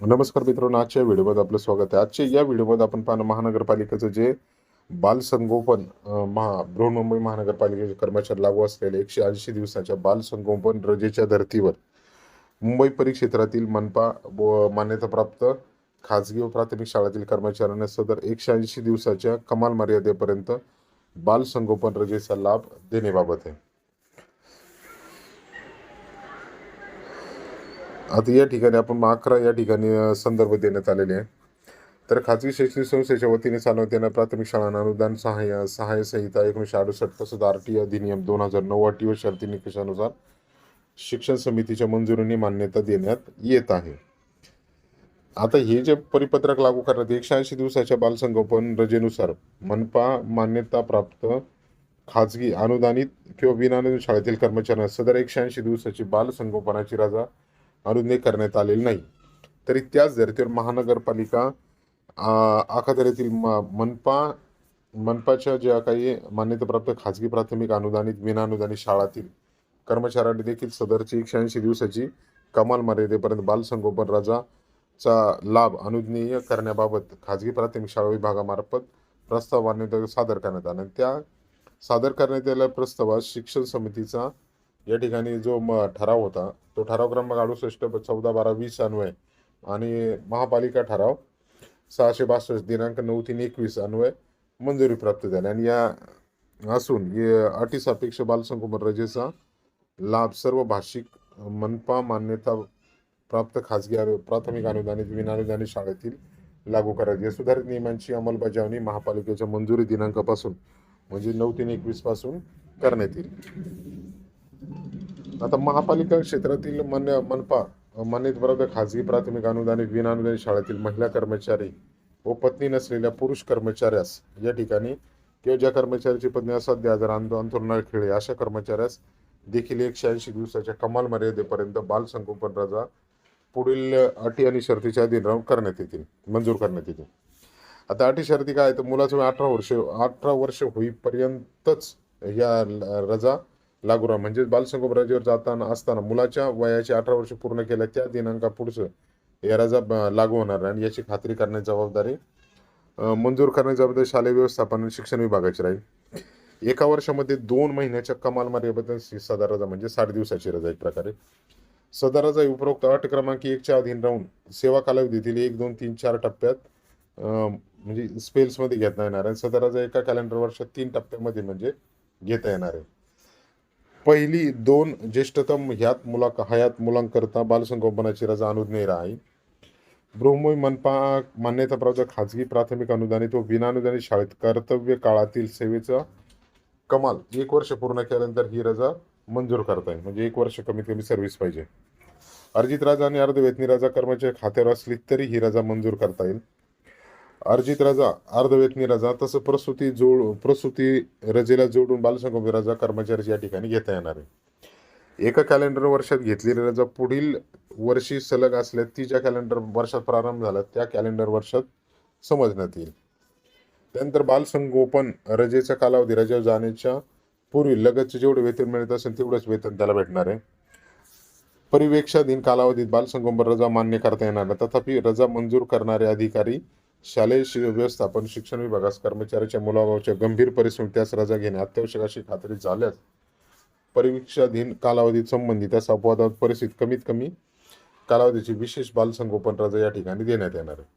नमस्कार मित्रांनो आजच्या व्हिडिओमध्ये आपलं स्वागत आहे. आजच्या या व्हिडिओमध्ये आपण पाहणं महानगरपालिकेचं जे बालसंगोपन महा बृहन्मुंबई महानगरपालिकेचे कर्मचारी लागू असलेले एकशे ऐंशी दिवसाच्या बालसंगोपन रजेच्या धर्तीवर मुंबई परिक्षेत्रातील मनपा व मान्यताप्राप्त खाजगी व प्राथमिक शाळेतील कर्मचाऱ्यांना सदर एकशे ऐंशी दिवसाच्या कमाल मर्यादेपर्यंत बालसंगोपन रजेचा लाभ देण्याबाबत आहे. आता या ठिकाणी आपण अकरा या ठिकाणी संदर्भ देण्यात आलेले आहे तर खाजगी शैक्षणिक संस्थेच्या वतीने चालवण्यात येणार प्राथमिक शाळांना अनुदान सहाय्य सहाय्य संहिता एकोणीसशे अडुसष्ट तसंच आर टी अधिनियम दोन हजार नऊ अटी व शर्ती निकषानुसार शिक्षण समितीच्या मंजुरीने मान्यता देण्यात येत आहे. आता हे जे परिपत्रक लागू करण्यात एकशे ऐंशी दिवसाच्या बालसंगोपन रजेनुसार मनपा मान्यता प्राप्त खाजगी अनुदानित किंवा विनानुदान शाळेतील कर्मचाऱ्यांना सदर एकशे ऐंशी दिवसाची बालसंगोपनाची रजा अनुज्ञे करण्यात आलेली नाही. तरी त्याच धर्तीवर महानगरपालिका आ, म मनपा मनपाच्या ज्या काही मान्यताप्राप्त खाजगी प्राथमिक अनुदानित विनाअनुदानित शाळातील कर्मचाऱ्यांनी देखील सदरची एकशे ऐंशी दिवसाची कमाल मर्यादेपर्यंत बालसंगोपन राजाचा लाभ अनुज्ञेय करण्याबाबत खाजगी प्राथमिक शाळा विभागामार्फत प्रस्ताव मान्यता सादर करण्यात आला. त्या सादर करण्यात आलेल्या प्रस्तावात शिक्षण समितीचा या ठिकाणी जो म ठराव होता तो ठराव क्रमांक अडुसष्ट चौदा बारा वीस अन्वय आणि महापालिका ठराव सहाशे बासष्ट दिनांक नऊ तीन एकवीस अन्वय मंजुरी प्राप्त झाली. आणि या असून अटी सापेक्ष बालसंगोपन रजेचा लाभ सर्व भाषिक मनपा मान्यता प्राप्त खाजगी प्राथमिक अनुदानित विनानुदानित शाळेतील लागू करायची. या सुधारित नियमांची अंमलबजावणी महापालिकेच्या मंजुरी दिनांकापासून म्हणजे नऊ तीन एकवीसपासून करण्यात येईल. आता महापालिका क्षेत्रातील मन मनपा मान्यताप्राप्त खाजगी प्राथमिक अनुदानित विनानुदानित शाळेतील महिला कर्मचारी व पत्नी नसलेल्या पुरुष कर्मचाऱ्यास या ठिकाणी किंवा ज्या कर्मचाऱ्याची पत्नी असाध्य आजार अंत खेळे अशा कर्मचाऱ्यास देखील एकशे ऐंशी दिवसाच्या कमाल मर्यादेपर्यंत बाल संगोपन रजा पुढील अटी आणि शर्तीच्या अधीन राहून करण्यात येतील मंजूर करण्यात येतील. आता अटी शर्ती काय? तर मुलाचं अठरा वर्ष अठरा वर्ष होईपर्यंतच या रजा लागू राहा. म्हणजे बालसंगोपन जाताना असताना मुलाच्या वयाची अठरा वर्ष पूर्ण केल्या त्या दिनांका पुढचं या रजा लागू होणार आणि याची खात्री करण्याची जबाबदारी मंजूर करण्याची जबाबदारी शालेय व्यवस्थापन आणि शिक्षण विभागाची राहील. एका वर्षामध्ये दोन महिन्याच्या कमाल मर्यादेपर्यंत सदर रजा म्हणजे साठ दिवसाची रजा एक प्रकारे. सदर रजा उपरोक्त अट क्रमांक एकच्या अधीन राहून सेवा कालावधीतील एक दोन तीन चार टप्प्यात म्हणजे स्पेल्समध्ये घेता येणार आहे. सदर रजा एका कॅलेंडर वर्षात तीन टप्प्यामध्ये म्हणजे घेता येणार आहे. पहिली दोन ज्येष्ठतम ह्यात मुला हयात मुलांकरता बालसंगोपनाची रजा अनुज्ञेय राही बृहन्मुंबई मनपा मान्यताप्राप्त खाजगी प्राथमिक अनुदानित व विनानुदानित शाळेत कर्तव्य काळातील सेवेचा कमाल एक वर्ष पूर्ण केल्यानंतर ही रजा मंजूर करता येईल म्हणजे एक वर्ष कमीत कमी सर्व्हिस पाहिजे. अर्जित राजा आणि अर्धवेतनी राजा कर्मचारी खात्यावर असली तरी ही रजा मंजूर करता येईल. अर्जित रजा अर्धवेतनी रजा तसं प्रसूती जोड प्रसूती रजेला जोडून बालसंगोपी रजा कर्मचारी या ठिकाणी घेता येणार आहे. एका कॅलेंडर वर्षात घेतलेली रजा पुढील वर्षी सलग असल्या ती ज्या कॅलेंडर वर्षात प्रारंभ झाला त्या कॅलेंडर वर्षात समजण्यात येईल. त्यानंतर बालसंगोपन रजेचा कालावधी रजेवर जाण्याच्या पूर्वी लगतच जेवढे वेतन मिळत असेल तेवढंच वेतन त्याला भेटणार आहे. परिवेक्षाधीन कालावधीत बालसंगोपन रजा मान्य करता येणार नाही. तथापि रजा मंजूर करणारे अधिकारी शालेय शि- व्यवस्थापन शिक्षण विभागास कर्मचाऱ्याच्या मुलाभावाच्या गंभीर परिस्थिती त्यास रजा घेणे अत्यावश्यक अशी खात्री झाल्यास परीक्षाधीन कालावधीत संबंधित त्यास अपवादात परिस्थितीत कमीत कमी कालावधीची विशेष बालसंगोपन रजा या ठिकाणी देण्यात येणार आहे.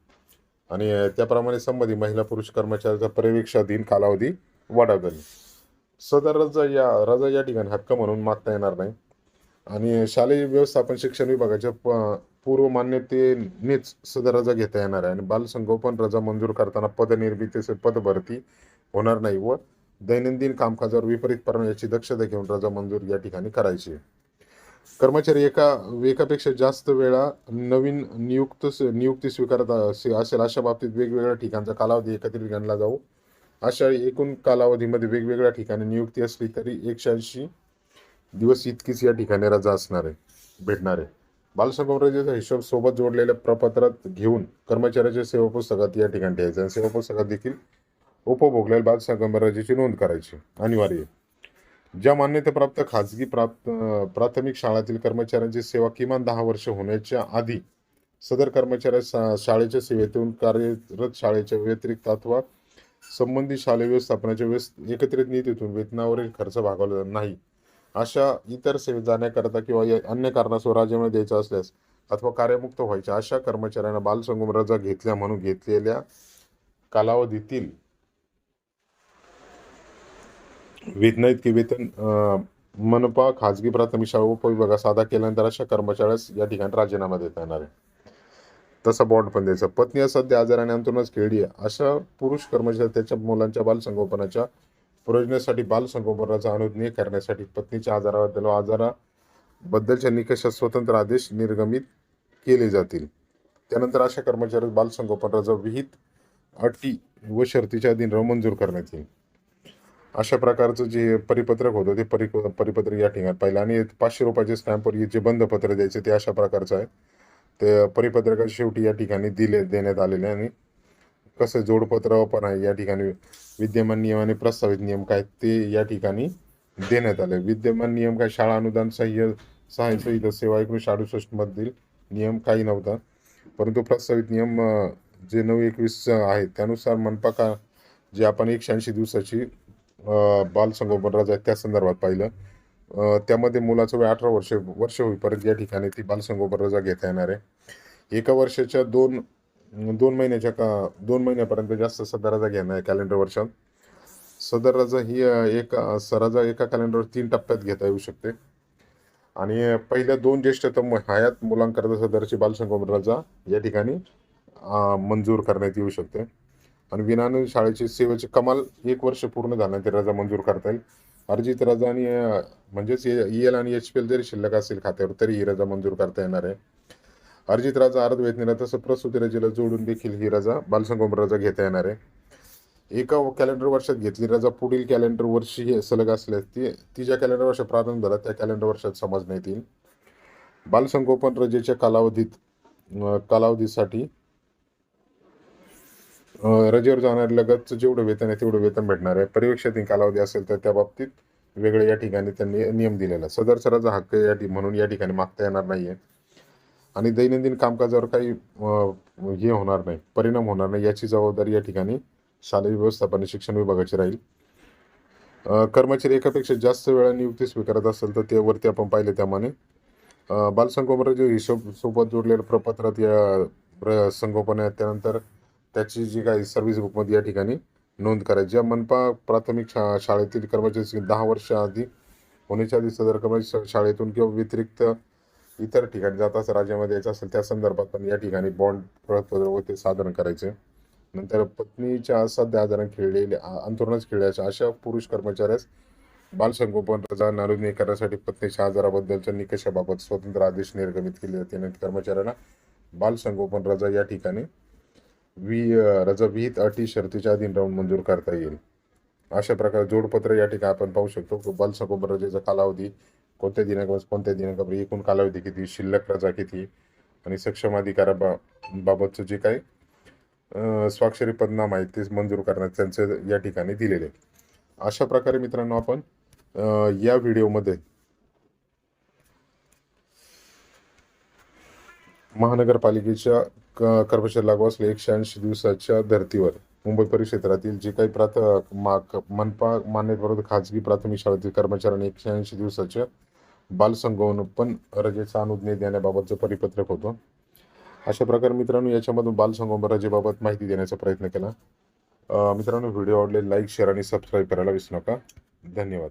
आणि त्याप्रमाणे संबंधित महिला पुरुष कर्मचाऱ्याचा परिवेक्षाधीन कालावधी वाढवता येईल सदर रजा या रजा या ठिकाणी हक्क म्हणून मागता येणार नाही. आणि शालेय व्यवस्थापन शिक्षण विभागाच्या प- पूर्व मान्यतेनेच सदर रजा घेता येणार आहे. आणि बालसंगोपन रजा मंजूर करताना पदनिर्मितीचे पदभरती होणार नाही व दैनंदिन कामकाजावर विपरीत परिणाम याची दक्षता घेऊन रजा मंजूर या ठिकाणी करायची आहे. कर्मचारी एका एकापेक्षा जास्त वेळा नवीन नियुक्त नियुक्ती स्वीकारत असे- असेल अशा बाबतीत वेगवेगळ्या ठिकाणचा कालावधी एकत्रित गणला जाऊ. अशा एकूण कालावधीमध्ये वेगवेगळ्या ठिकाणी नियुक्ती असली तरी एकशे ऐंशी दिवस इतकीच या ठिकाणी रजा असणार आहे भेटणार. आहे बालसंगोपन हिशोब सोबत जोडलेल्या प्रपत्रात घेऊन कर्मचाऱ्याच्या सेवा पुस्तकात या ठिकाणी ठेवायचं आणि सेवा पुस्तकात देखील उपभोगलेल्या बालसंगोपन नोंद करायची. अनिवार्य. ज्या मान्यताप्राप्त खाजगी प्राप्त प्राथमिक शाळातील कर्मचाऱ्यांची सेवा किमान दहा वर्ष होण्याच्या आधी सदर कर्मचाऱ्या शाळेच्या सेवेतून कार्यरत शाळेच्या व्यतिरिक्त अथवा संबंधित शालेय व्यवस्थापनाच्या व्यवस्थ एकत्रित निधीतून वेतनावरील खर्च भागवला नाही. अशा इतर सेवेत जाण्याकरता किंवा अन्य कारणास्तव राज्यामध्ये द्यायचा असल्यास अथवा कार्यमुक्त व्हायच्या अशा कर्मचाऱ्यांना बालसंगम रजा घेतल्या म्हणून घेतलेल्या कालावधीतील वेतना इतके वेतन मनपा खाजगी प्राथमिक शाळा उपविभागात साधा केल्यानंतर अशा कर्मचाऱ्यास या ठिकाणी राजीनामा देता येणार आहे. तसा बॉन्ड पण द्यायचा. पत्नी सध्या आजाराने अंतरूनच खेळली आहे. अशा पुरुष कर्मचारी त्याच्या मुलांच्या बालसंगोपनाच्या प्रयोजनासाठी बालसंगोपनाचा अनुज्ञेय करण्यासाठी पत्नीच्या आजाराबद्दल व आजाराबद्दलच्या निकषात स्वतंत्र आदेश निर्गमित केले जातील. त्यानंतर अशा कर्मचाऱ्यास बालसंगोपन रजा विहित अटी व शर्तीच्या अधीन मंजूर करण्यात येईल. अशा प्रकारचं जे परिपत्रक होतं ते परि परिपत्रक या ठिकाणी पाहिलं. आणि पाचशे रुपयाचे स्टॅम्पवर जे बंधपत्र द्यायचे ते अशा प्रकारचं आहे. ते परिपत्रकाच्या शेवटी या ठिकाणी दिले देण्यात आलेले आहे. आणि कसं जोडपत्र पण आहे. या ठिकाणी विद्यमान नियम आणि प्रस्तावित नियम काय ते या ठिकाणी देण्यात आले. विद्यमान नियम काय शाळा अनुदान सहाय्य सहाय्य सहित सेवा एकोणीसशे अडुसष्ट मधील नियम काही नव्हता. परंतु प्रस्तावित नियम जे नऊ एकवीस आहेत त्यानुसार मनपा का जे आपण एकशे ऐंशी दिवसाची बालसंगोपन रजा आहे त्या संदर्भात पाहिलं. त्यामध्ये मुलाचं वय अठरा वर्ष वर्ष होईपर्यंत या ठिकाणी ती बालसंगोपन रजा घेता येणार आहे. एका वर्षाच्या दोन दोन महिन्याच्या का दोन महिन्यापर्यंत जास्त सदर घेणं घेणार आहे कॅलेंडर वर्षात. सदर रजा ही एक सराजा स- रजा एका कॅलेंडरवर तीन टप्प्यात घेता येऊ शकते. आणि पहिल्या दोन ज्येष्ठतम हयात मुलांकरता सदरची बालसंगोपन रजा या ठिकाणी मंजूर करण्यात येऊ शकते. आणि विनानु शाळेची सेवेची कमाल एक वर्ष पूर्ण झाल्यानंतर रजा मंजूर करता येईल. अर्जित रजा आणि म्हणजेच ई एल आणि एच पी एल जरी शिल्लक असेल खात्यावर तरी ही रजा मंजूर करता येणार आहे. अर्जित राजा अर्ध वेतनीला तसं प्रसूती रजेला जोडून देखील ही रजा बालसंगोपन रजा घेता येणार आहे. एका कॅलेंडर वर्षात घेतली रजा पुढील कॅलेंडर वर्षी हे सलग असल्यास ती ती ज्या कॅलेंडर वर्षात प्रारंभ झाला त्या कॅलेंडर वर्षात समजण्यात येईल. बालसंगोपन रजेच्या कालावधीत कालावधीसाठी रजेवर जाणाऱ्या लगतचं जेवढं वेतन आहे तेवढं वेतन भेटणार आहे. परिवेक्षातील कालावधी असेल तर त्या बाबतीत वेगळे या ठिकाणी त्यांनी नियम दिलेला आहे. सदरचा रजा हक्क या म्हणून या ठिकाणी मागता येणार नाहीये. आणि दैनंदिन कामकाजावर काही हे होणार नाही परिणाम होणार नाही याची जबाबदारी या ठिकाणी शालेय व्यवस्थापन शिक्षण विभागाची राहील. कर्मचारी एकापेक्षा जास्त वेळा नियुक्ती स्वीकारत असेल तर ते वरती आपण पाहिले त्यामाने. अं, बालसंगोपनाचे हिशोब सोबत जोडलेल्या प्रपत्रात या प्र- संगोपन आहे त्यानंतर त्याची जी काही सर्व्हिस बुकमध्ये या ठिकाणी नोंद करायची. ज्या मनपा प्राथमिक शा शाळेतील कर्मचारी दहा वर्ष आधी होण्याच्या आधी सदर कर्मचारी शाळेतून किंवा व्यतिरिक्त इतर ठिकाणी जात असं राज्यामध्ये यायचं असेल त्या संदर्भात पण या ठिकाणी बॉन्ड प्रपत्र व ते सादर करायचे. नंतर पत्नीच्या सध्या आजाराने खेळलेले अंतरुणच खेळल्याच्या अशा पुरुष कर्मचाऱ्यास बालसंगोपन रजा नारुज्ञ करण्यासाठी पत्नीच्या आजाराबद्दलच्या निकषाबाबत स्वतंत्र आदेश निर्गमित केले जाते. कर्मचाऱ्यांना बालसंगोपन रजा या ठिकाणी वि रजा विहित अटी शर्तीच्या अधीन राहून मंजूर करता येईल. अशा प्रकारे जोडपत्र या ठिकाणी आपण पाहू शकतो बालसंगोपन रजेचा कालावधी कोणत्या दिनांकापासून कोणत्या दिनांकापर्यंत एकूण कालावधी किती शिल्लक रजा किती आणि सक्षम अधिकारा बाबतचं जे काही स्वाक्षरी पदनाम आहेत ते मंजूर करण्यात त्यांचं या ठिकाणी दिलेले अशा प्रकारे मित्रांनो आपण या व्हिडिओमध्ये महानगरपालिकेच्या क- कर्मचारी लागू असले एकशे ऐंशी दिवसाच्या धर्तीवर मुंबई परिक्षेत्रातील जे काही प्राथ मा मनपा मान्यताप्राप्त खाजगी प्राथमिक शाळेतील कर्मचाऱ्यांनी एकशे ऐंशी दिवसाच्या बालसंगोपन रजेचा अनुज्ञे देण्याबाबतचं परिपत्रक होतं. अशा प्रकारे मित्रांनो याच्यामधून बालसंगोपन रजेबाबत माहिती देण्याचा प्रयत्न केला. मित्रांनो व्हिडिओ आवडले लाईक शेअर आणि सबस्क्राईब करायला विसरू नका. धन्यवाद.